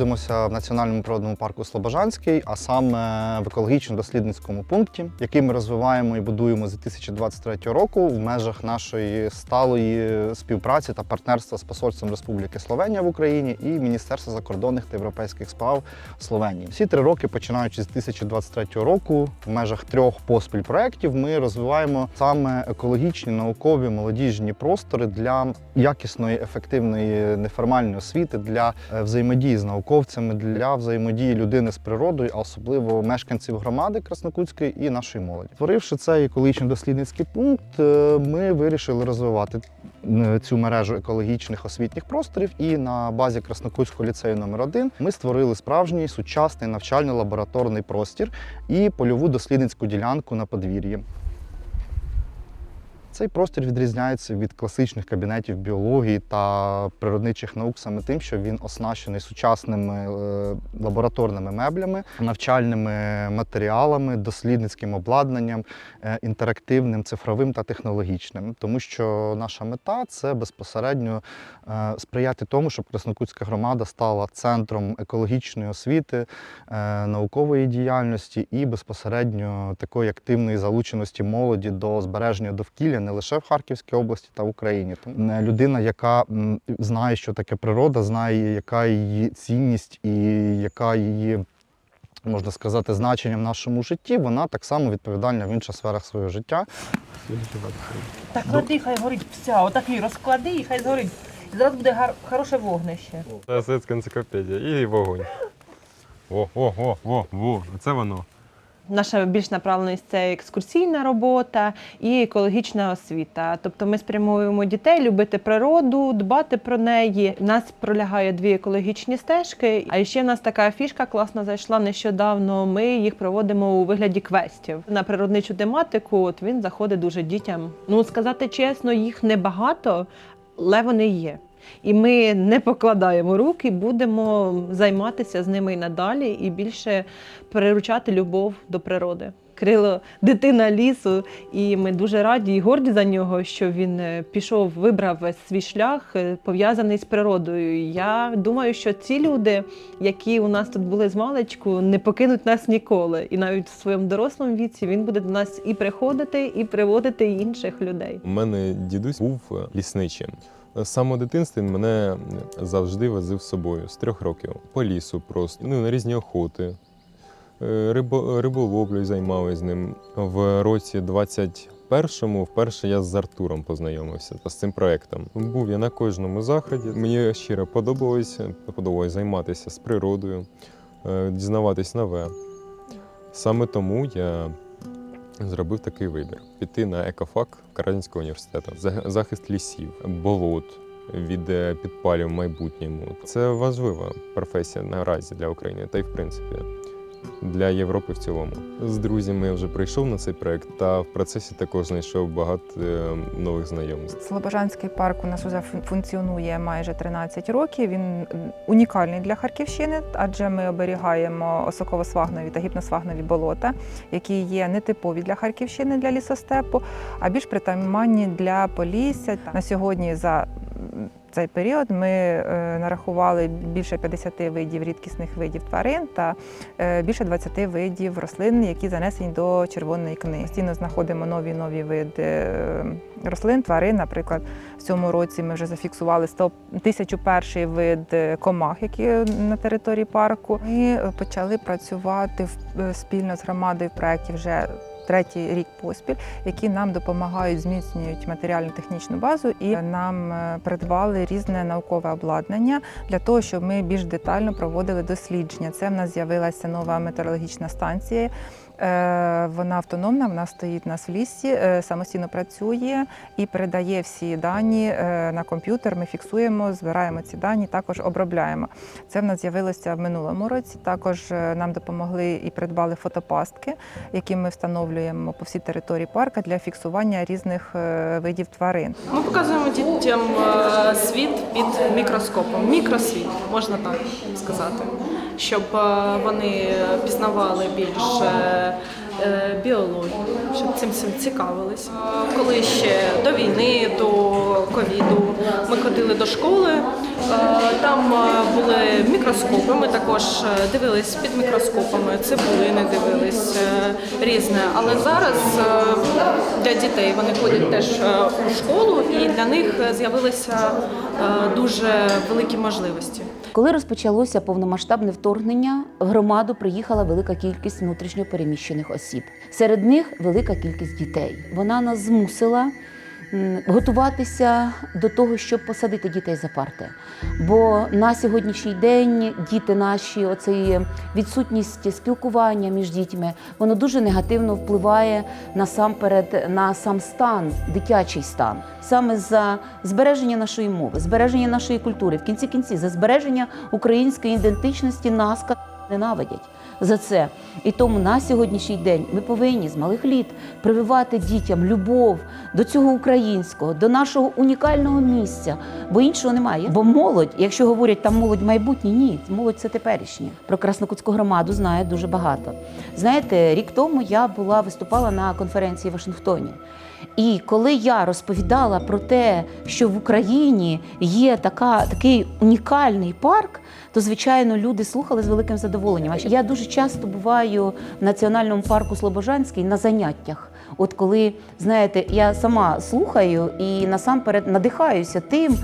Знаходимося в національному природному парку Слобожанський, а саме в екологічно-дослідницькому пункті, який ми розвиваємо і будуємо з 2023 року в межах нашої сталої співпраці та партнерства з посольством Республіки Словенія в Україні і Міністерства закордонних та європейських справ Словенії. Всі три роки, починаючи з 2023 року, в межах трьох поспіль проєктів, ми розвиваємо саме екологічні, наукові, молодіжні простори для якісної, ефективної неформальної освіти, для е, взаємодії з науковцями, для взаємодії людини з природою, а особливо мешканців громади Краснокутської і нашої молоді. Створивши цей екологічно-дослідницький пункт, е, ми вирішили розвивати е, цю мережу екологічних освітніх просторів. І на базі Краснокутського ліцею номер 1 ми створили справжній сучасний навчально-лабораторний простір і польову дослідницьку ділянку на подвір'ї. Цей простір відрізняється від класичних кабінетів біології та природничих наук саме тим, що він оснащений сучасними е, лабораторними меблями, навчальними матеріалами, дослідницьким обладнанням, е, інтерактивним, цифровим та технологічним. Тому що наша мета це безпосередньо е, сприяти тому, щоб Краснокутська громада стала центром екологічної освіти, наукової діяльності і безпосередньо такої активної залученості молоді до збереження довкілля не лише в Харківській області та в Україні. Тому людина, яка знає, що таке природа, знає, яка її цінність і яка її. Можна сказати, значення в нашому житті, вона так само відповідальна в інших сферах свого життя. Так клади, хай горить вся. Отакий розклади і хай згорить. І зараз буде гар- хороше вогнище. Це енциклопедія і вогонь. О, о, о, о, о, це воно. Наша більш направленість це екскурсійна робота і екологічна освіта. Тобто ми спрямовуємо дітей любити природу, дбати про неї. У нас пролягає дві екологічні стежки. А ще в нас така фішка класна зайшла нещодавно. Ми їх проводимо у вигляді квестів на природничу тематику. От він заходить дуже дітям. Ну сказати чесно, їх небагато, але вони є. І ми не покладаємо руки, будемо займатися з ними і надалі, і більше приручати любов до природи. Крило дитина лісу, і ми дуже раді і горді за нього, що він е, пішов, вибрав свій шлях, е, пов'язаний з природою. Я думаю, що ці люди, які у нас тут були з маличку, не покинуть нас ніколи. І навіть в своєму дорослому віці він буде до нас і приходити, і приводити інших людей. У мене дідусь був е, лісничим. З самого дитинства він мене завжди возив з собою з трьох років по лісу просто ну, на різні охоти. Е, Рибо, риболовлею займалися з ним. В році 21-му вперше я з Артуром познайомився з цим проектом. Був я на кожному заході. Мені щиро подобалося, подобалось займатися з природою, е, дізнаватись нове. Саме тому я зробив такий вибір: піти на екофак Каразінського університету, За- захист лісів, болот від е, підпалів в майбутньому. Це важлива професія наразі для України, та й в принципі. Для Європи в цілому з друзями я вже прийшов на цей проект, та в процесі також знайшов багато е, нових знайомств. Слобожанський парк у нас фун- функціонує майже 13 років. Він унікальний для Харківщини, адже ми оберігаємо осоково-свагнові та гіпносвагнові болота, які є нетипові для Харківщини для лісостепу, а більш притаманні для Полісся. На сьогодні за цей період ми е, нарахували більше 50 видів рідкісних видів тварин та е, більше 20 видів рослин, які занесені до червоної книги. Постійно знаходимо нові нові види е, рослин, тварин. Наприклад, в цьому році ми вже зафіксували 100 1001 вид е, комах, які на території парку. Ми почали працювати спільно з громадою в проєкті вже. Третій рік поспіль, які нам допомагають, зміцнюють матеріально-технічну базу, і нам е, придбали різне наукове обладнання для того, щоб ми більш детально проводили дослідження. Це в нас з'явилася нова метеорологічна станція. Е, Вона автономна, вона стоїть у нас в лісі, е, самостійно працює і передає всі дані е, на комп'ютер. Ми фіксуємо, збираємо ці дані, також обробляємо. Це в нас з'явилося в минулому році. Також нам допомогли і придбали фотопастки, які ми встановлюємо по всій території парка для фіксування різних видів тварин. Ми показуємо дітям світ під мікроскопом. Мікросвіт, можна так сказати, щоб е, вони пізнавали більше е, біологію, щоб цим всім цікавились. Е, Коли ще до війни, до ковіду ми ходили до школи, там були мікроскопи. Ми також дивились під мікроскопами, цибулини дивились різне. Але зараз для дітей вони ходять теж е, у школу, і для них е, з'явилися е, дуже великі можливості. Коли розпочалося повномасштабне вторгнення, в громаду приїхала велика кількість внутрішньо переміщених осіб. Серед них велика кількість дітей. Вона нас змусила готуватися до того, щоб посадити дітей за парти. Бо на сьогоднішній день діти наші, оцей відсутність спілкування між дітьми, воно дуже негативно впливає насамперед на сам стан, дитячий стан. Саме за збереження нашої мови, збереження нашої культури, в кінці кінці, за збереження української ідентичності нас ненавидять за це. І тому на сьогоднішній день ми повинні з малих літ прививати дітям любов до цього українського, до нашого унікального місця, бо іншого немає. Бо молодь, якщо говорять там молодь майбутнє, ні, молодь це теперішнє. Про Краснокутську громаду знає дуже багато. Знаєте, рік тому я була виступала на конференції в Вашингтоні. І коли я розповідала про те, що в Україні є така, такий унікальний парк, то звичайно люди слухали з великим задоволенням. Я дуже часто буваю в національному парку Слобожанський на заняттях. От коли знаєте, я сама слухаю і насамперед надихаюся тим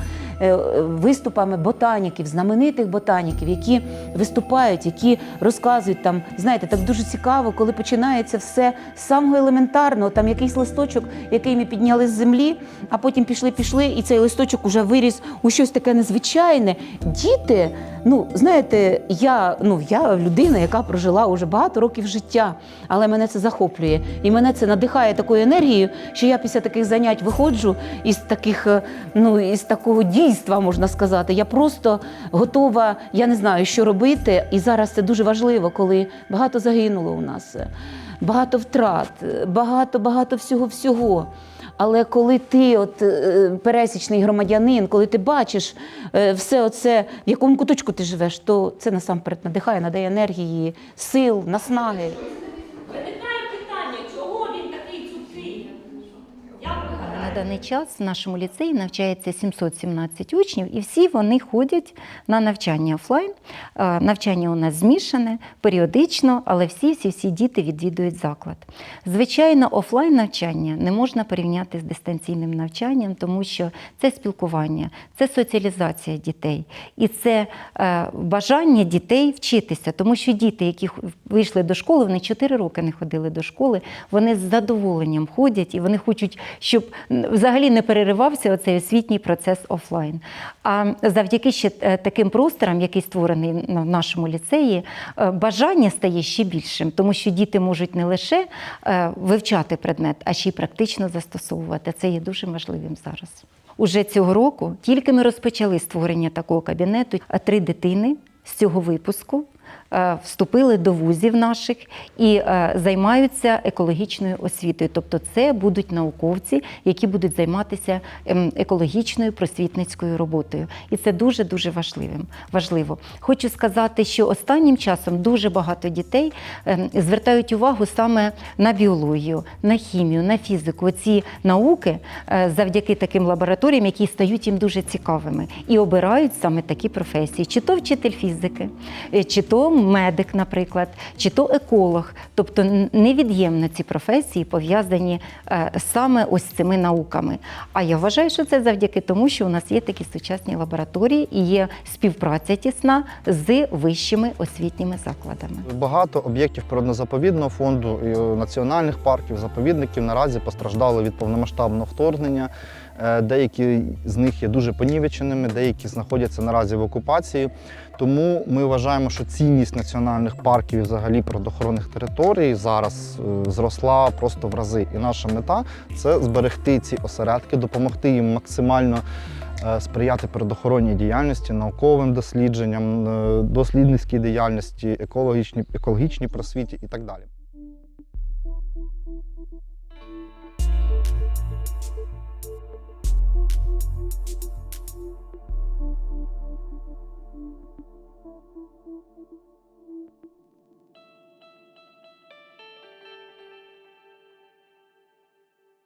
виступами ботаніків, знаменитих ботаніків, які виступають, які розказують там. Знаєте, так дуже цікаво, коли починається все з самого елементарного, там якийсь листочок, який ми підняли з землі, а потім пішли, пішли, і цей листочок уже виріс у щось таке незвичайне. Діти, ну знаєте, я ну я людина, яка прожила уже багато років життя, але мене це захоплює і мене це надихає такою енергією, що я після таких занять виходжу із таких, е, ну із такого дійства, можна сказати. Я просто готова, я не знаю, що робити. І зараз це дуже важливо, коли багато загинуло у нас, багато втрат, е, багато багато всього всього. Але коли ти, от е, пересічний громадянин, коли ти бачиш е, все оце, в якому куточку ти живеш, то це насамперед надихає, надає енергії, сил, наснаги. Даний час в нашому ліцеї навчається 717 учнів, і всі вони ходять на навчання офлайн. Навчання у нас змішане, періодично, але всі всі всі діти відвідують заклад. Звичайно, офлайн навчання не можна порівняти з дистанційним навчанням, тому що це спілкування, це соціалізація дітей і це е, бажання дітей вчитися, тому що діти, які вийшли до школи, вони 4 роки не ходили до школи, вони з задоволенням ходять і вони хочуть, щоб взагалі не переривався оцей освітній процес офлайн. А завдяки ще е, таким просторам, який створений в нашому ліцеї, е, бажання стає ще більшим, тому що діти можуть не лише е, вивчати предмет, а ще й практично застосовувати. Це є дуже важливим зараз. Уже цього року тільки ми розпочали створення такого кабінету. а Три дитини з цього випуску вступили до вузів наших і е, займаються екологічною освітою. Тобто, це будуть науковці, які будуть займатися ем, екологічною просвітницькою роботою. І це дуже дуже важливим. Важливо. Хочу сказати, що останнім часом дуже багато дітей ем, звертають увагу саме на біологію, на хімію, на фізику. Ці науки е, завдяки таким лабораторіям, які стають їм дуже цікавими, і обирають саме такі професії: чи то вчитель фізики, е, чи то медик, наприклад, чи то еколог. Тобто невід'ємно ці професії пов'язані е, саме ось цими науками. А я вважаю, що це завдяки тому, що у нас є такі сучасні лабораторії і є співпраця тісна з вищими освітніми закладами. Багато об'єктів природно-заповідного фонду е, національних парків, заповідників наразі постраждали від повномасштабного вторгнення. Е, Деякі з них є дуже понівеченими, деякі знаходяться наразі в окупації. Тому ми вважаємо, що цінність національних парків і взагалі природоохоронних територій зараз е, зросла просто в рази. І наша мета це зберегти ці осередки, допомогти їм максимально е, сприяти природоохоронній діяльності, науковим дослідженням, дослідницькій діяльності, екологічній, екологічній просвіті і так далі.